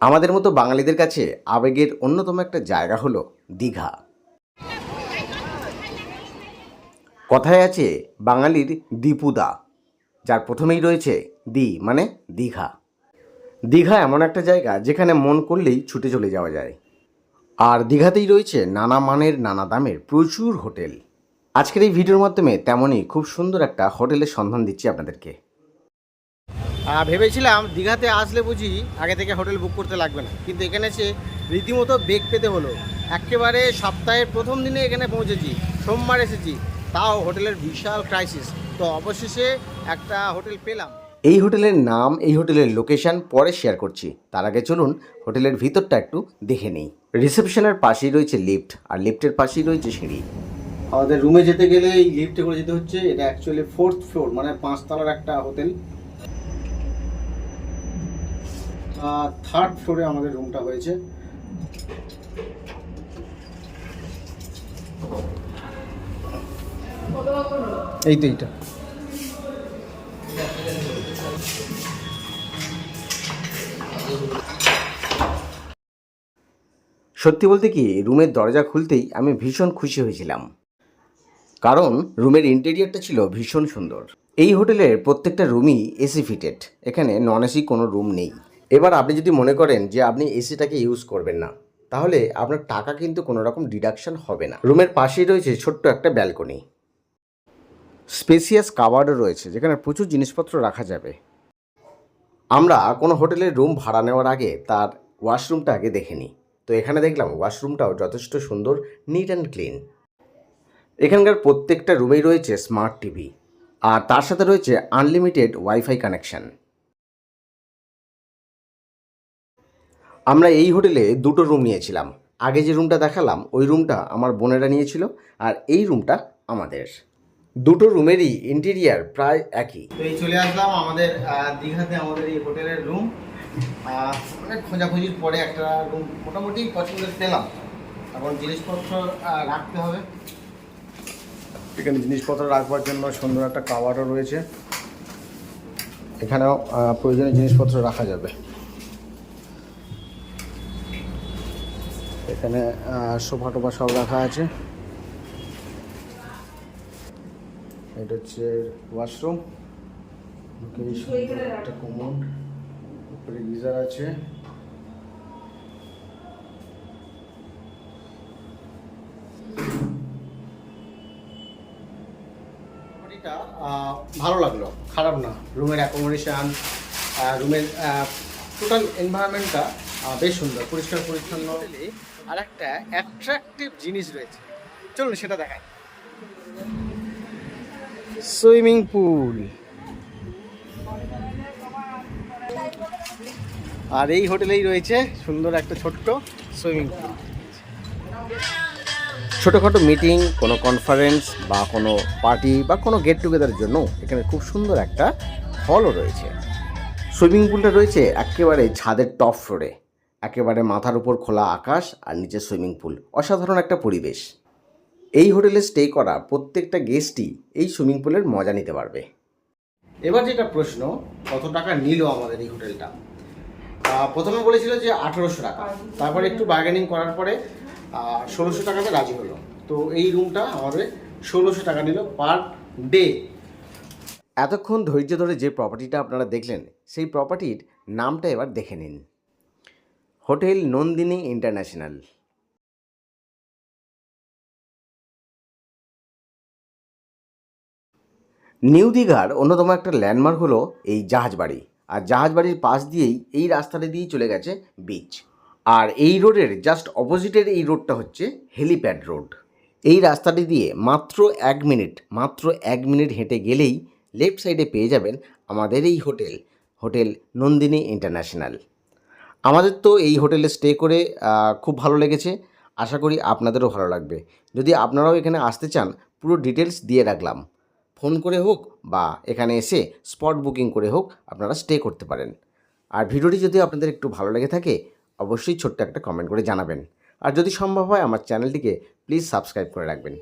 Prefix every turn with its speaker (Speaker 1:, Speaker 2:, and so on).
Speaker 1: আমাদের মতো বাঙালিদের কাছে আবেগের অন্যতম একটা জায়গা হলো দীঘা। কথায় আছে, বাঙালির দীপুদা, যার প্রথমেই রয়েছে দি মানে দীঘা। দীঘা এমন একটা জায়গা যেখানে মন করলেই ছুটে চলে যাওয়া যায়। আর দীঘাতেই রয়েছে নানা মানের, নানা দামের প্রচুর হোটেল। আজকের এই ভিডিওর মাধ্যমে তেমনই খুব সুন্দর একটা হোটেলের সন্ধান দিচ্ছি আপনাদেরকে। ভেবেছিলাম দীঘাতে আসলে বুঝি আগে থেকে হোটেল বুক করতে লাগবে না। কিন্তু এখানে এসে রীতিমতো বেগ পেতে হলো। একেবারে সপ্তাহের প্রথম দিনে এখানে পৌঁছেছি সোমবার এসেছি। তাও হোটেলের বিশাল ক্রাইসিস তো অবশেষে একটা হোটেল পেলাম। এই হোটেলের নাম এই হোটেলের লোকেশন পরে শেয়ার করছি। তার আগে চলুন হোটেলের ভিতরটা একটু দেখে নিই। রিসেপশনের পাশেই রয়েছে লিফট আর লিফটের পাশেই রয়েছে সিঁড়ি। আমাদের রুমে যেতে গেলে এই লিফটে করে যেতে হচ্ছে। এটা অ্যাকচুয়ালি ফোর্থ ফ্লোর মানে পাঁচতলার একটা হোটেল থার্ড ফ্লোরে আমাদের রুমটা হয়েছে। এই তো এইটা। সত্যি বলতে কি, রুমের দরজা খুলতেই আমি ভীষণ খুশি হয়েছিলাম। কারণ রুমের ইন্টেরিয়ারটা ছিল ভীষণ সুন্দর। এই হোটেলের প্রত্যেকটা রুমই এসি ফিটেড এখানে নন এসি কোনো রুম নেই। এবার আপনি যদি মনে করেন যে আপনি এসিটাকে ইউজ করবেন না, তাহলে আপনার টাকা কিন্তু কোনো রকম ডিডাকশন হবে না। রুমের পাশেই রয়েছে ছোট্ট একটা ব্যালকনি স্পেসিয়াস কাভার্ডও রয়েছে, যেখানে প্রচুর জিনিসপত্র রাখা যাবে। আমরা কোনো হোটেলের রুম ভাড়া নেওয়ার আগে তার ওয়াশরুমটা আগে দেখে নিই। তো এখানে দেখলাম ওয়াশরুমটাও যথেষ্ট সুন্দর নিট অ্যান্ড ক্লিন এখানকার প্রত্যেকটা রুমেই রয়েছে স্মার্ট টিভি আর তার সাথে রয়েছে আনলিমিটেড ওয়াইফাই কানেকশন আমরা এই হোটেলে দুটো রুম নিয়েছিলাম। আগে যে রুমটা দেখালাম ওই রুমটা আমার বোনেরা নিয়েছিল আর এই রুমটা আমাদের। দুটো রুমেরই ইন্টেরিয়ার প্রায় একই। তো এই চলে আসলাম আমাদের দীঘাতে আমাদের এই হোটেলের রুম অনেক খোঁজাখুঁজির পরে একটা রুম মোটামুটি পছন্দের পেলাম। এখন জিনিসপত্র রাখতে হবে। এখানে জিনিসপত্র রাখবার জন্য সুন্দর একটা কাওয়ারও রয়েছে। এখানেও প্রয়োজনীয় জিনিসপত্র রাখা যাবে। এখানে সোফা টোফা সব রাখা আছে। এটা হচ্ছে ওয়াশরুম। একটা কমন উপরে গিজার আছে। ভালো লাগল, খারাপ না। রুমের অ্যাকোমোডেশন রুমের টোটাল এনভায়রনমেন্টটা বেশ সুন্দর পরিষ্কার পরিচ্ছন্ন। আর একটা অ্যাট্রাকটিভ জিনিস রয়েছে। চলুন সেটা দেখাই। Swimming pool. আর এই হোটেলেই রয়েছে সুন্দর একটা ছোট্ট সুইমিং পুল। ছোটোখাটো মিটিং কোনো কনফারেন্স বা কোনো পার্টি বা কোনো গেট টুগেদারের জন্য এখানে খুব সুন্দর একটা হলও রয়েছে। সুইমিং পুলটা রয়েছে একেবারে ছাদের টপ ফ্লোরে একেবারে মাথার উপর খোলা আকাশ আর নিচে সুইমিং পুল। অসাধারণ একটা পরিবেশ। এই হোটেলে স্টে করা প্রত্যেকটা গেস্টই এই সুইমিং পুলের মজা নিতে পারবে। এবার যেটা প্রশ্ন, কত টাকা নিল আমাদের এই হোটেলটা? প্রথমে বলেছিল যে আঠেরোশো টাকা। তারপরে একটু বার্গেনিং করার পরে ষোলোশো টাকাতে রাজি হলো। তো এই রুমটা আমাদের ষোলোশো টাকা নিল পার ডে এতক্ষণ ধৈর্য ধরে যে প্রপার্টিটা আপনারা দেখলেন, সেই প্রপার্টির নামটা এবার দেখে নিন। Hotel Nandini international. নিউ দীঘার অন্যতম একটা ল্যান্ডমার্ক হলো এই জাহাজবাড়ি। আর জাহাজবাড়ির পাশ দিয়েই এই রাস্তাটা দিয়েই চলে গেছে বিচ আর এই রোডের জাস্ট অপোজিটের এই রোডটা হচ্ছে হেলিপ্যাড রোড এই রাস্তাটি দিয়ে মাত্র এক মিনিট মাত্র এক মিনিট হেঁটে গেলেই লেফট সাইডে পেয়ে যাবেন আমাদের এই হোটেল হোটেল নন্দিনী ইন্টারন্যাশনাল। আমাদের তো এই হোটেলে স্টে করে খুব ভালো লেগেছে। আশা করি আপনাদেরও ভালো লাগবে। যদি আপনারাও এখানে আসতে চান, পুরো ডিটেলস দিয়ে রাখলাম। ফোন করে হোক বা এখানে এসে স্পট বুকিং করে হোক, আপনারা স্টে করতে পারেন। আর ভিডিওটি যদি আপনাদের একটু ভালো লেগে থাকে, অবশ্যই ছোট্ট একটা কমেন্ট করে জানাবেন। আর যদি সম্ভব হয়, আমার চ্যানেলটিকে প্লিজ সাবস্ক্রাইব করে রাখবেন।